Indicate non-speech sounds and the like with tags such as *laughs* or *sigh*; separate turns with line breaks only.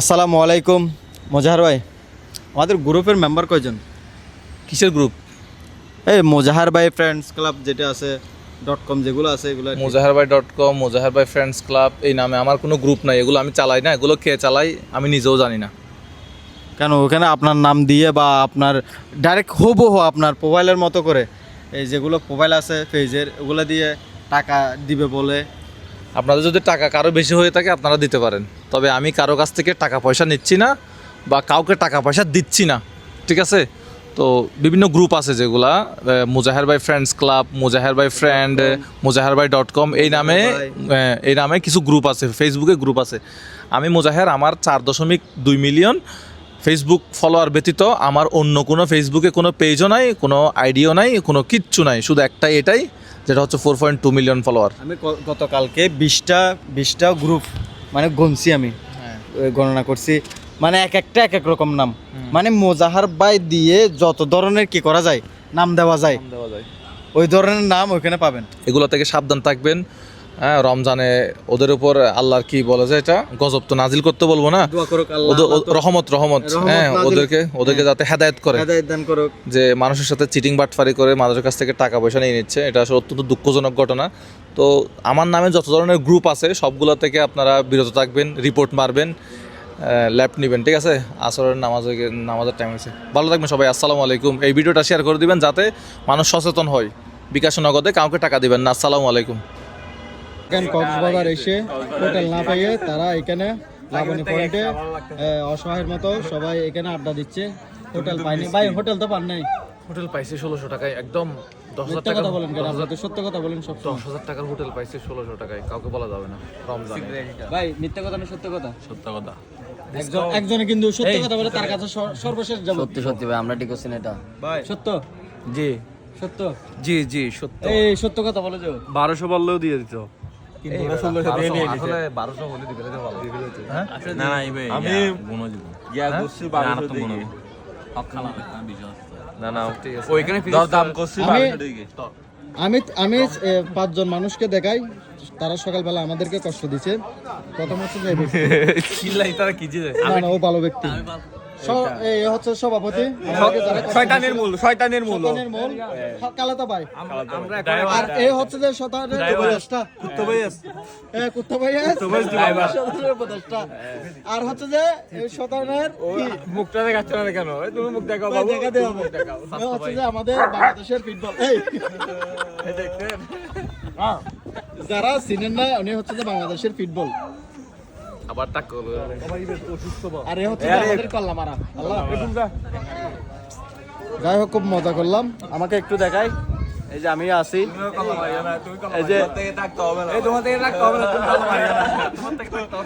আসসালামু আলাইকুম মোজাহার ভাই। আমাদের গ্রুপের মেম্বার কয়জন?
কিসের গ্রুপ
এই মোজাহার ভাই ফ্রেন্ডস ক্লাব যেটা আছে ডট কম যেগুলো আছে এগুলো
মোজাহার ভাই ডট কম মোজাহার ভাই ফ্রেন্ডস ক্লাব এই নামে আমার কোনো গ্রুপ নাই এগুলো আমি চালাই না এগুলো কে চালাই আমি নিজেও জানি না।
কেন ওখানে আপনার নাম দিয়ে বা আপনার ডাইরেক্ট হুবহু আপনার মোবাইলের মতো করে এই যেগুলো মোবাইল আছে পেজের ওগুলো দিয়ে টাকা দিবে বলে
আপনাদের যদি টাকা কারও বেশি হয়ে থাকে আপনারা দিতে পারেন। তবে আমি কারও কাছ থেকে টাকা পয়সা নিচ্ছি না বা কাউকে টাকা পয়সা দিচ্ছি না ঠিক আছে? তো বিভিন্ন গ্রুপ আছে যেগুলা মুজাহের ভাই friends club Mujaher by friend Mujaher by dot com এই নামে এই নামে কিছু গ্রুপ আছে ফেসবুকে গ্রুপ আছে। আমি মুজাহের আমার চার দশমিক দুই মিলিয়ন ফেসবুক ফলোয়ার ব্যতীত আমার অন্য কোনো ফেসবুকে কোনো পেজও নাই কোনো আইডিও নাই কোনো কিচ্ছু নাই শুধু একটাই এটাই। যেটা হচ্ছে four point two million follower
আমি গতকালকে বিশটা বিশটা গ্রুপ মানে গুনছি আমি। গণনা করছি। মানে এক একটা এক এক রকম নাম। মানে মোজাহার বাই দিয়ে যত ধরনের কি করা যায় নাম দেওয়া যায়
দেওয়া যায়।
ওই ধরনের নাম ওইখানে পাবেন।
এগুলো থেকে সাবধান থাকবেন। হ্যাঁ রমজানে ওদের উপর আল্লাহর কি বলে যে এটা? গজব তো নাজিল করতে বলব না। রহমত রহমত। হ্যাঁ ওদেরকে ওদেরকে যাতে হেদায়েত করে। যে মানুষের সাথে চিটিং বাটফারি করে মানুষের কাছ থেকে টাকা পয়সা নিয়ে নিচ্ছে এটা আসলে অত্যন্ত দুঃখজনক ঘটনা। তো আমার নামে যত ধরনের গ্রুপ আছে সবগুলো থেকে আপনারা বিরত থাকবেন রিপোর্ট মারবেন ল্যাপ নেবেন ঠিক আছে? আসরের নামাজ নামাজের টাইম হয়েছে ভালো থাকবেন সবাই আসসালামু আলাইকুম। এই ভিডিওটা শেয়ার করে দিবেন যাতে মানুষ সচেতন হয়। বিকাশ নগদে কাউকে টাকা দিবেন না। আসসালামু আলাইকুম।
এখানে কক্সবাজার এসে হোটেল না পেয়ে তারা এখানে লাবণী পয়েন্টে অসহায়ের মতো সবাই এখানে আড্ডা দিচ্ছে। হোটেল পায়নি। ভাই হোটেল তো পান নাই।
হোটেল পাইছি ষোলোশো টাকায় একদম দশ হাজার
মিথ্যা
টাকা
কথা বলেন সত্য কথা বলেন সব
দশ হাজার টাকার হোটেল পাইছি ষোলোশো টাকায় কাউকে বলা যাবে না রমজান।
ভাই মিথ্যা কথা না সত্য কথা?
সত্য কথা।
একজন একজনে কিন্তু সত্য কথা বলে তার কাছে সর্বশেষ যাব।
সত্যি সত্যি ভাই আমরা ঠিক করছি এটা।
ভাই। সত্য?
জি।
সত্য?
জি জি সত্য।
এই সত্য কথা বলে যাও।
বারোশো বললেও দিয়ে দিত।
আসলে বারোশো হলে দিবে
না না আমি গিয়া করছি বারোশো দিকে। না না ওইখানে দাম করছি
আমি আমি আমি পাঁচজন মানুষকে দেখাই তারা সকালবেলা আমাদেরকে কষ্ট দিচ্ছে প্রথম হচ্ছে যে ব্যক্তি। *laughs*
চিল্লাই তারা কি যে
না না ও ভালো ব্যক্তি। এই হচ্ছে সভাপতি। যারা কষ্ট
শয়তানের মূল। শয়তানের মূল।
মূল কালাতা ভাই। আর এই হচ্ছে যে শতানের উপদেষ্টা।
কুত্তো ভাই আছে
কুত্তা ভাইয়া শতানের উপদেষ্টা। আর হচ্ছে যে শতানের
মুখটা দেখাচ্ছ না কেন? তুমি মুখ দেখাও বাবু।
দেখা হবে। হচ্ছে যে আমাদের বাংলাদেশের ফুটবল এই। যারা চিনেন না উনি হচ্ছে যে বাংলাদেশের ফুটবল
আবার তাক। করল
আরে হচ্ছে আমাদের কল্লা মারা। আল্লাহ যাই হোক খুব মজা করলাম। আমাকে একটু দেখাই। এই যে আমি আছি। এই যে
এই তোমার থেকে থাকতে হবে না